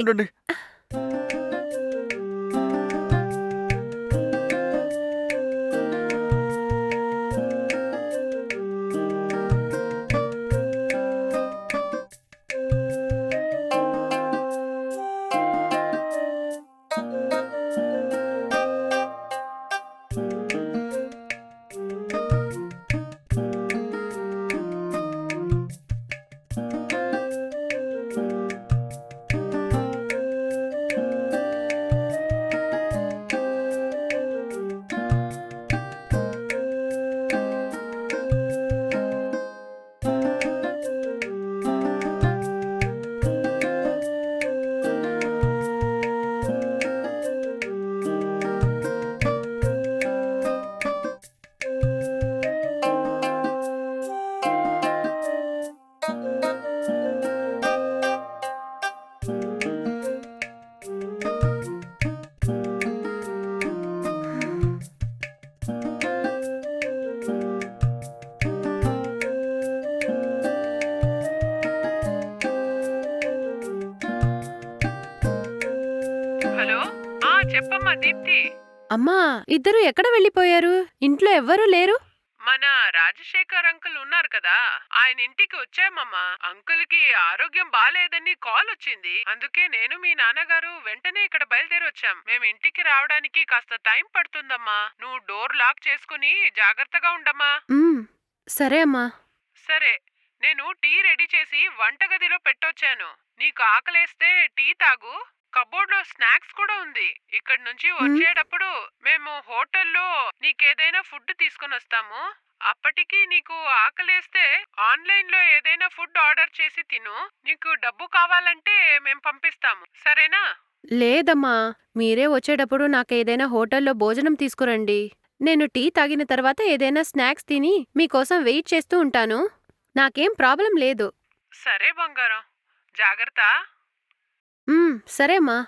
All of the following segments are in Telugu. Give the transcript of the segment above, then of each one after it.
ఉండండి. చెప్పమ్మా దీప్తి. అమ్మా ఇద్దరు ఎక్కడ వెళ్ళిపోయారు? ఇంట్లో ఎవ్వరూ లేరు? మన రాజశేఖర్ అంకుల్ ఉన్నారు కదా ఆయన ఇంటికి వచ్చామమ్మా. అంకుల్కి ఆరోగ్యం బాలేదని కాల్ వచ్చింది. అందుకే నేను మీ నాన్నగారు వెంటనే ఇక్కడ బయలుదేరి వచ్చాం. మేము ఇంటికి రావడానికి కాస్త టైం పడుతుందమ్మా. నువ్వు డోర్ లాక్ చేసుకుని జాగ్రత్తగా ఉండమ్మా. సరే అమ్మా. సరే నేను టీ రెడీ చేసి వంటగదిలో పెట్టొచ్చాను. నీకు ఆకలేస్తే టీ తాగు. కబోర్డ్లో స్నాక్స్ కూడా ఉంది. ఇక్కడి నుంచి వచ్చేటప్పుడు మేము హోటల్లో నీకేదైనా ఫుడ్ తీసుకొని వస్తాము. అప్పటికి నీకు ఆకలేస్తే ఆన్లైన్లో ఏదైనా ఫుడ్ ఆర్డర్ చేసి తిను. నీకు డబ్బు కావాలంటే మేము పంపిస్తాము. సరేనా? లేదమ్మా. మీరే వచ్చేటప్పుడు నాకేదైనా హోటల్లో భోజనం తీసుకురండి. నేను టీ తాగిన తర్వాత ఏదైనా స్నాక్స్ తిని మీకోసం వెయిట్ చేస్తూ ఉంటాను. నాకేం ప్రాబ్లం లేదు. సరే బంగారం. జాగ్రత్త. సరే అమ్మా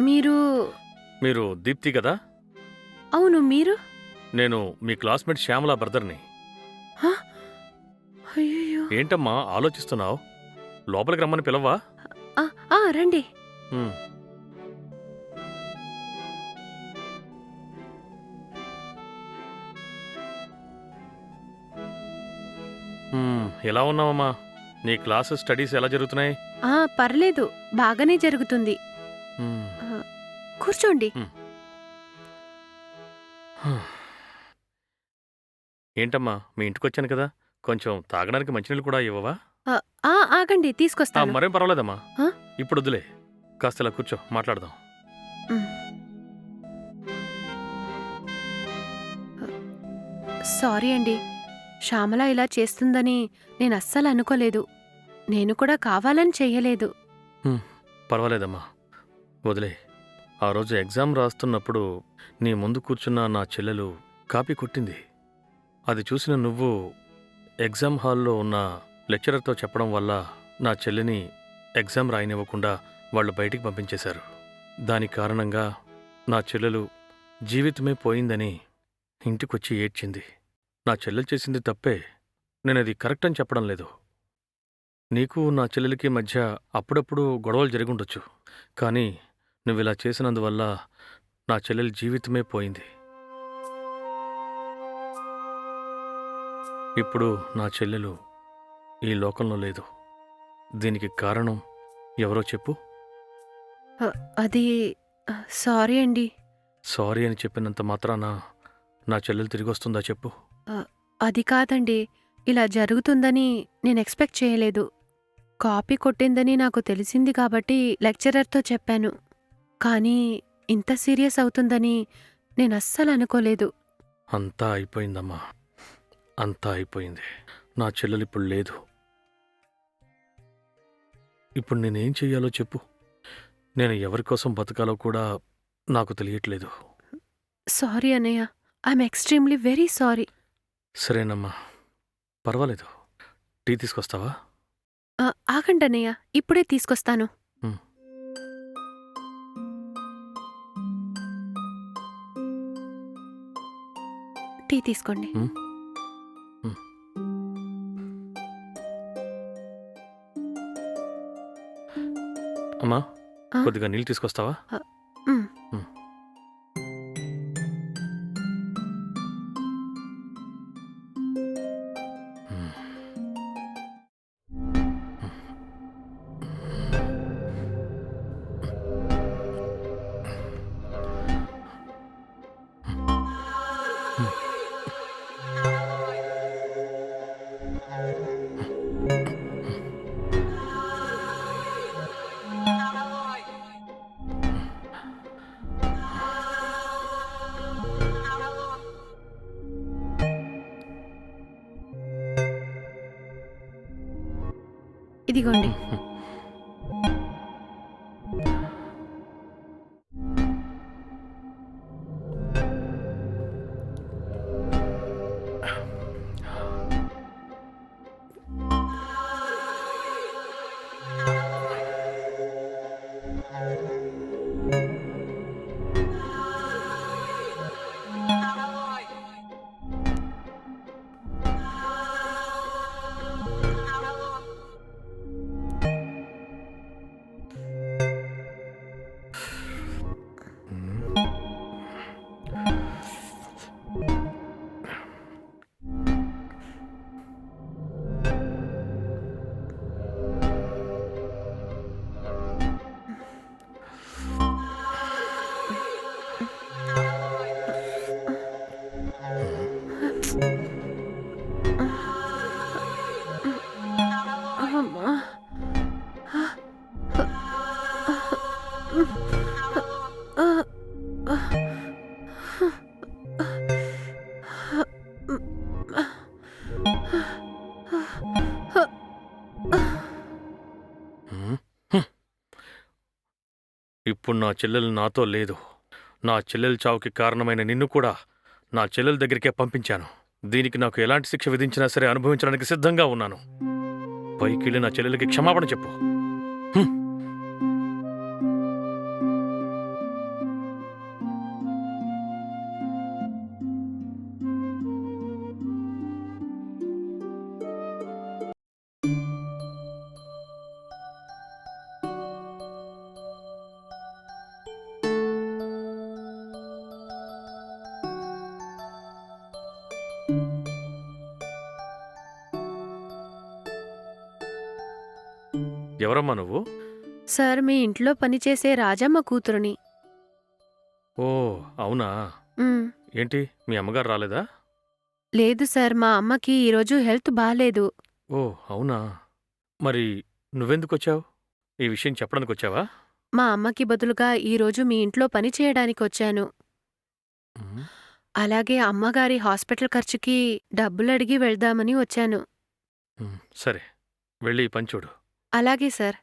మీరు మీరు దీప్తి కదా? అవును మీరు? నేను మీ క్లాస్మేట్ శ్యామల బ్రదర్ని. అయ్యో ఏంటమ్మా ఆలోచిస్తున్నావు? లోపలికి రమ్మని పిలవా? ఆ రండి. ఎలా ఉన్నావమ్మా? నీ క్లాసు స్టడీస్ ఎలా జరుగుతున్నాయి? ఆ పర్లేదు బాగానే జరుగుతుంది. కూర్చోండి. ఏంటమ్మా మీ ఇంటికి వచ్చాను కదా కొంచెం తాగడానికి మంచినీళ్ళు కూడా ఇవ్వవా? ఆ, ఆ ఆగండి ఆ, తీసుకొస్తాను. మరేం పర్వాలేదమ్మా. ఆ? ఇప్పుడు వద్దులే కాస్త ఇలా కూర్చో మాట్లాడదాం. సారీ అండి. శ్యామల ఇలా చేస్తుందని నేను అస్సలు అనుకోలేదు నేను కూడా కావాలని చెయ్యలేదు. పర్వాలేదమ్మా. వదిలే. ఆ రోజు ఎగ్జామ్ రాస్తున్నప్పుడు నీ ముందు కూర్చున్న నా చెల్లెలు కాపీ కొట్టింది. అది చూసిన నువ్వు ఎగ్జామ్ హాల్లో ఉన్న లెక్చరర్తో చెప్పడం వల్ల నా చెల్లిని ఎగ్జామ్ రాయనివ్వకుండా వాళ్ళు బయటికి పంపించేశారు. దాని కారణంగా నా చెల్లెలు జీవితమే పోయిందని ఇంటికొచ్చి ఏడ్చింది. నా చెల్లెలు చేసింది తప్పే. నేనది కరెక్ట్ అని చెప్పడం లేదు. నీకు నా చెల్లెలికి మధ్య అప్పుడప్పుడు గొడవలు జరిగుండొచ్చు. కానీ నువ్విలా చేసినందువల్ల నా చెల్లెలి జీవితమే పోయింది. ఇప్పుడు నా చెల్లెలు ఈ లోకంలో లేదు. దీనికి కారణం ఎవరో చెప్పు. అది సారీ అండి. సారీ అని చెప్పినంత మాత్రాన నా చెల్లెలు తిరిగి వస్తుందా చెప్పు. అది కాదండి. ఇలా జరుగుతుందని నేను ఎక్స్పెక్ట్ చేయలేదు. కాపీ కొట్టిందని నాకు తెలిసింది కాబట్టి లెక్చరర్తో చెప్పాను. కానీ ఇంత సీరియస్ అవుతుందని నేను అస్సలు అనుకోలేదు. అంతా అయిపోయిందమ్మా. అంతా అయిపోయింది. నా చెల్లెలు ఇప్పుడు లేదు. ఇప్పుడు నేనేం చెయ్యాలో చెప్పు. నేను ఎవరి కోసం బతకాలో కూడా నాకు తెలియట్లేదు. సారీ అన్నయ్య. I'm extremely very sorry. సరేనమ్మా పర్వాలేదు. టీ తీసుకొస్తావా? ఆగండి అన్నయ్య. ఇప్పుడే తీసుకొస్తాను. టీ తీసుకోండి. అమ్మా కొద్దిగా నీళ్ళు తీసుకొస్తావా? ఇదిగోండి. ఇప్పుడు నా చెల్లెలు నాతో లేదు. నా చెల్లెల చావుకి కారణమైన నిన్ను కూడా నా చెల్లెల దగ్గరికే పంపించాను. దీనికి నాకు ఎలాంటి శిక్ష విధించినా సరే అనుభవించడానికి సిద్ధంగా ఉన్నాను. పైకి వెళ్ళి నా చెల్లెలకి క్షమాపణ చెప్పు. ఎవరమ్మా నువ్వు? సార్ మీ ఇంట్లో పనిచేసే రాజమ్మ కూతురుని. ఓ అవునా? మ్. ఏంటి మీ అమ్మగారు రాలేదా? లేదు సార్ మా అమ్మకి ఈరోజు హెల్త్ బాలేదు. ఓ అవునా? మరి నువ్వెందుకు వచ్చావు? ఈ విషయం చెప్పడానికి వచ్చావా? మా అమ్మకి బదులుగా ఈరోజు మీ ఇంట్లో పని చేయడానికి వచ్చాను. మ్. అలాగే అమ్మగారి హాస్పిటల్ ఖర్చుకి డబ్బులు అడిగి వెళ్దామని వచ్చాను. మ్, సరే. వెళ్ళి ఈ పని చూడు. అలాగే సార్.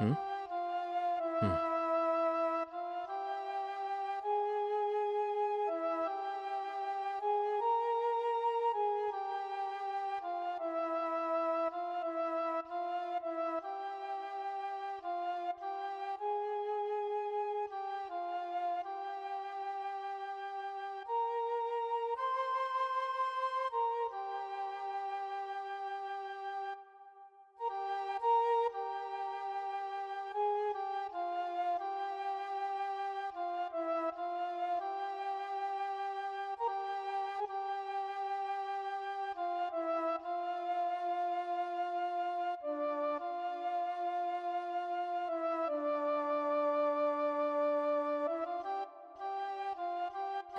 మ్.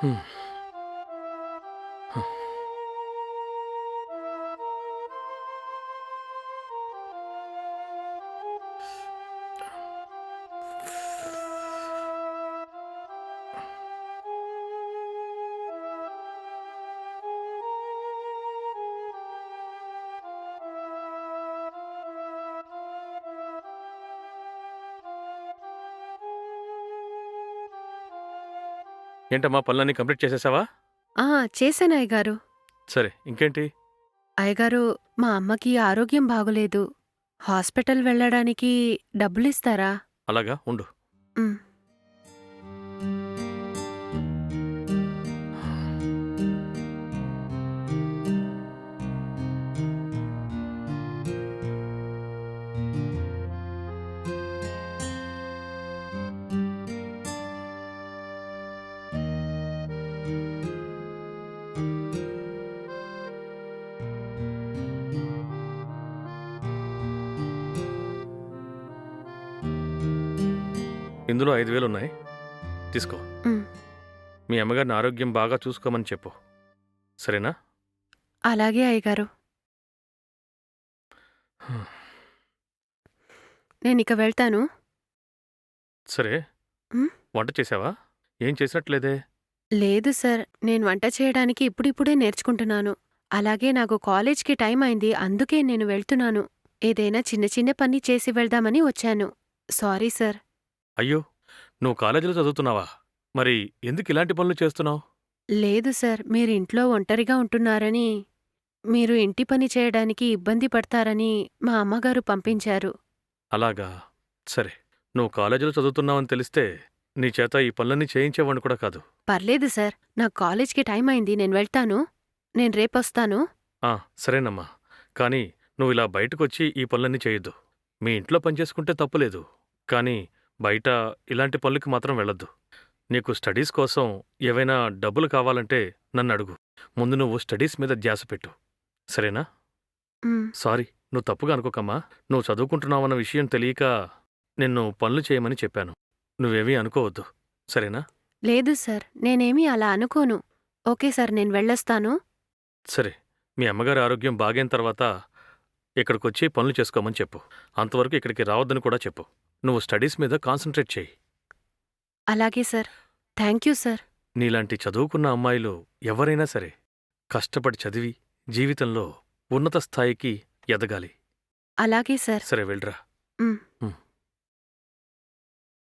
嗯。ఏంటమ్మా పనులన్నీ కంప్లీట్ చేసేసావా? ఆ చేశాను అయ్యగారు. సరే ఇంకేంటి? అయ్యగారు మా అమ్మకి ఆరోగ్యం బాగోలేదు. హాస్పిటల్ వెళ్ళడానికి డబ్బులిస్తారా? అలాగా ఉండు. ఉమ్. ఇందులో ఐదు వేలు ఉన్నాయి. తీసుకో. మీ అమ్మగారిని ఆరోగ్యం బాగా చూసుకోమని చెప్పు. సరేనా? అలాగే అయ్యగారు. నేను ఇక వెళ్తాను. సరే. ఉమ్. వంట చేసావా? ఏం చేసినట్లేదే? లేదు సార్. నేను వంట చేయడానికి ఇప్పుడిప్పుడే నేర్చుకుంటున్నాను. అలాగే నాకు కాలేజ్కి టైం అయింది. అందుకే నేను వెళ్తున్నాను. ఏదైనా చిన్న చిన్న పని చేసి వెళ్దామని వచ్చాను. Sorry sir. అయ్యో నువ్వు కాలేజీలో చదువుతున్నావా? మరి ఎందుకు ఇలాంటి పనులు చేస్తున్నావు? లేదు సార్ మీరు ఇంట్లో ఒంటరిగా ఉంటున్నారని మీరు ఇంటి పని చేయడానికి ఇబ్బంది పడతారని మా అమ్మగారు పంపించారు. అలాగా? సరే నువ్వు కాలేజీలో చదువుతున్నావని తెలిస్తే నీ చేత ఈ పనులన్నీ చేయించేవాడిని కూడా కాదు. పర్లేదు సార్ నాకు కాలేజ్కి టైం అయింది నేను వెళ్తాను నేను రేపొస్తాను ఆ సరేనమ్మా. కానీ నువ్వు ఇలా బయటకొచ్చి ఈ పనులన్నీ చేయొద్దు. మీ ఇంట్లో పని చేసుకుంటే తప్పులేదు. కానీ బయట ఇలాంటి పనులకి మాత్రం వెళ్ళొద్దు. నీకు స్టడీస్ కోసం ఏవైనా డబ్బులు కావాలంటే నన్ను అడుగు. ముందు నువ్వు స్టడీస్ మీద ధ్యాస పెట్టు. సరేనా? సారీ నువ్వు తప్పుగా అనుకోకమ్మా. నువ్వు చదువుకుంటున్నావన్న విషయం తెలియక నిన్ను పనులు చేయమని చెప్పాను. నువ్వేమీ అనుకోవద్దు. సరేనా? లేదు సార్ నేనేమీ అలా అనుకోను. ఓకే సార్ నేను వెళ్ళొస్తాను. సరే మీ అమ్మగారి ఆరోగ్యం బాగైన తర్వాత ఇక్కడికొచ్చి పనులు చేసుకోమని చెప్పు. అంతవరకు ఇక్కడికి రావద్దని కూడా చెప్పు. నువ్వు స్టడీస్ మీద కాన్సన్ట్రేట్ చేయి. అలాగే సార్. Thank you sir. నీలాంటి చదువుకున్న అమ్మాయిలు ఎవరైనా సరే కష్టపడి చదివి జీవితంలో ఉన్నత స్థాయికి ఎదగాలి. అలాగే సార్. సరే వెళ్ళరా.